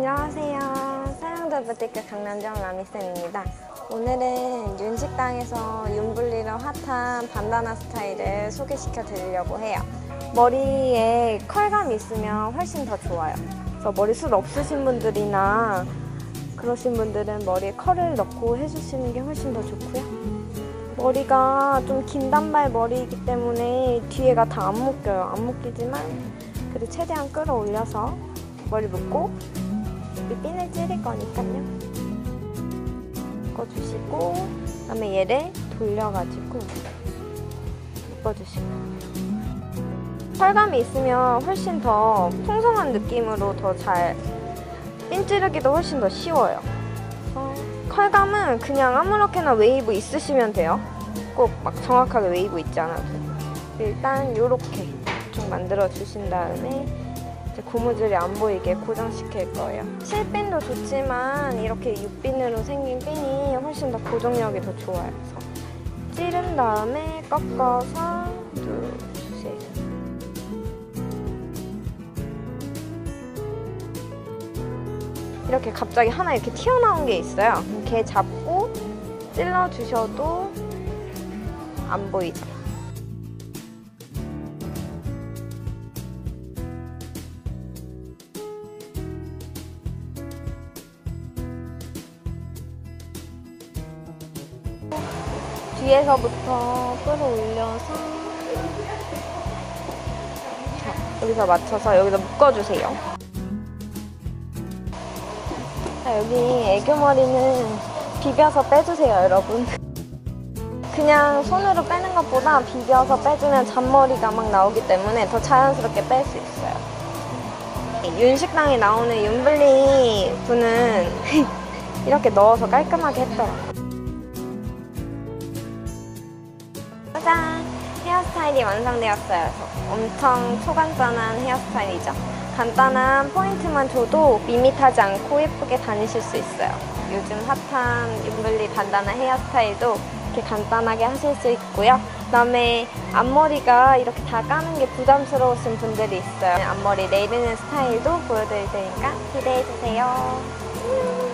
안녕하세요. 사양도 부티크 강남점 라미쌤입니다. 오늘은 윤식당에서 윤블리러 핫한 반다나 스타일을 소개시켜 드리려고 해요. 머리에 컬감 있으면 훨씬 더 좋아요. 그래서 머리숱 없으신 분들이나 그러신 분들은 머리에 컬을 넣고 해주시는 게 훨씬 더 좋고요. 머리가 좀 긴 단발 머리이기 때문에 뒤에가 다 안 묶여요. 안 묶이지만 그래도 최대한 끌어올려서 머리 묶고 이 핀을 찌를 거니까요. 묶어주시고 그다음에 얘를 돌려가지고 묶어주시고 펄감이 있으면 훨씬 더 풍성한 느낌으로 더 잘 핀 찌르기도 훨씬 더 쉬워요. 컬감은 그냥 아무렇게나 웨이브 있으시면 돼요. 꼭 막 정확하게 웨이브 있지 않아도 일단 이렇게 좀 만들어 주신 다음에 고무줄이 안 보이게 고정시킬 거예요. 실핀도 좋지만 이렇게 육핀으로 생긴 핀이 훨씬 더 고정력이 더 좋아요. 그래서 찌른 다음에 꺾어서. 이렇게 갑자기 하나 이렇게 튀어나온 게 있어요. 걔 잡고 찔러주셔도 안 보이죠. 뒤에서부터 끌어올려서 자, 여기서 맞춰서 여기서 묶어주세요. 자, 여기 애교머리는 비벼서 빼주세요, 여러분. 그냥 손으로 빼는 것보다 비벼서 빼주면 잔머리가 막 나오기 때문에 더 자연스럽게 뺄 수 있어요. 윤식당에 나오는 윤블리 분은 이렇게 넣어서 깔끔하게 했더라고요. 짜잔! 헤어스타일이 완성되었어요. 엄청 초간단한 헤어스타일이죠. 간단한 포인트만 줘도 밋밋하지 않고 예쁘게 다니실 수 있어요. 요즘 핫한 윤블리 반다나 헤어스타일도 이렇게 간단하게 하실 수 있고요. 그다음에 앞머리가 이렇게 다 까는 게 부담스러우신 분들이 있어요. 앞머리 내리는 스타일도 보여드릴 테니까 기대해주세요.